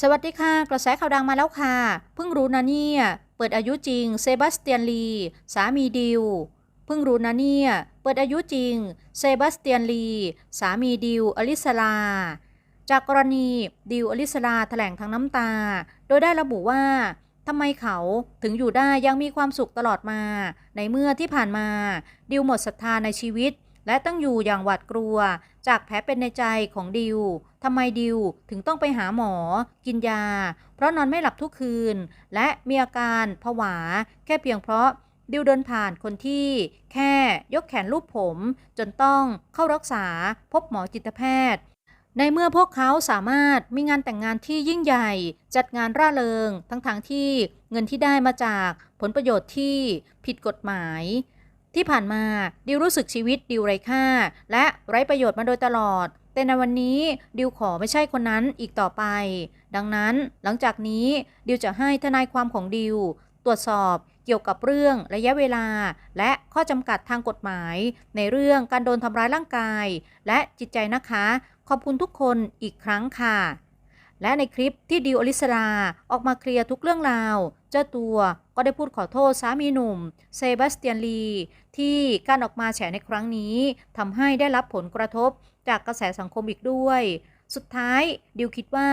สวัสดีค่ะ กระแสข่าวดังมาแล้วค่ะ เพิ่งรู้นะเนี่ย เปิดอายุจริง เซบาสเตียนลี สามีดิว เพิ่งรู้นะเนี่ย เปิดอายุจริง เซบาสเตียนลี สามีดิว อลิสลา จากกรณีดิวอลิสลาแถลงทั้งน้ำตา โดยได้ระบุว่าทำไมเขาถึงอยู่ได้ยังมีความสุขตลอดมา ในเมื่อที่ผ่านมา ดิวหมดศรัทธาในชีวิต และต้องอยู่อย่างหวาดกลัว จากแผลเป็นในใจของดิวทำไมดิวถึงต้องไปหาหมอ กินยา เพราะนอนไม่หลับทุกคืน และมีอาการผวา แค่เพียงเพราะดิวเดินผ่านคนที่แค่ยกแขนรูปผม จนต้องเข้ารักษาพบหมอจิตแพทย์ ในเมื่อพวกเขาสามารถมีงานแต่งงานที่ยิ่งใหญ่ จัดงานร่าเริง ทั้งๆทที่เงินที่ได้มาจากผลประโยชน์ที่ผิดกฎหมาย ที่ผ่านมาดิวรู้สึกชีวิตดิวไร้ค่า และไร้ประโยชน์มาโดยตลอด แต่ในวันนี้ดิวขอไม่ใช่คนนั้นอีกต่อไป ดังนั้นหลังจากนี้ดิวจะให้ทนายความของดิวตรวจสอบเกี่ยวกับเรื่องระยะเวลา และข้อจำกัดทางกฎหมาย ในเรื่องการโดนทำร้ายร่างกาย และจิตใจนะคะ ขอบคุณทุกคนอีกครั้งค่ะ และในคลิปที่ดิวอลิสราออกมาเคลียร์ทุกเรื่องราว เจ้าตัวก็ได้พูดขอโทษสามีหนุ่มเซบาสเตียนลีที่การออกมาแฉในครั้งนี้ทำให้ได้รับผลกระทบจากกระแสสังคมอีกด้วย สุดท้ายดิวคิดว่า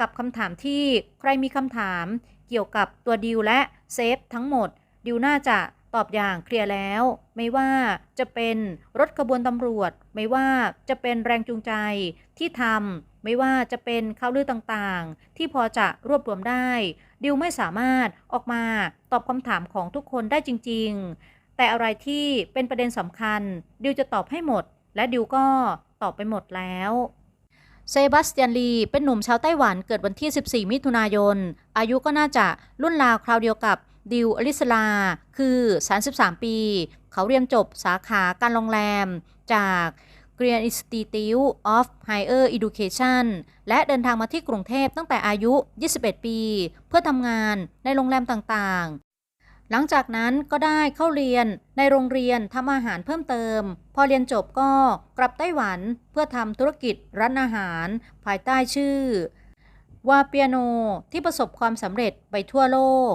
กับคำถามที่ใครมีคำถามเกี่ยวกับตัวดิวและเซฟทั้งหมดดิวน่าจะ ตอบอย่างเคลียร์แล้ว ไม่ว่าจะเป็นรถขบวนตำรวจ ไม่ว่าจะเป็นแรงจูงใจที่ทำไม่ว่าจะเป็นข่าวลือต่างๆ ที่พอจะรวบรวมได้ ดิวไม่สามารถออกมาตอบคำถามของทุกคนได้จริง ๆ แต่อะไรที่เป็นประเด็นสำคัญ ดิวจะตอบให้หมด และดิวก็ตอบไปหมดแล้วเซบาสเตียนลีเป็นหนุ่มชาวไต้หวันเกิดวันที่ 14 มิถุนายน อายุก็น่าจะรุ่นราวคราวเดียวกับ ดิวอลิสลา คือ 33 ปี เขาเรียนจบสาขาการโรงแรม จาก Korean Institute of Higher Education และเดินทางมาที่กรุงเทพตั้งแต่อายุ 21 ปี เพื่อทำงานในโรงแรมต่างๆ หลังจากนั้นก็ได้เข้าเรียนในโรงเรียนทำอาหารเพิ่มเติม พอเรียนจบก็กลับไต้หวันเพื่อทำธุรกิจร้านอาหาร ภายใต้ชื่อวาเปียโนที่ประสบความสำเร็จไปทั่วโลก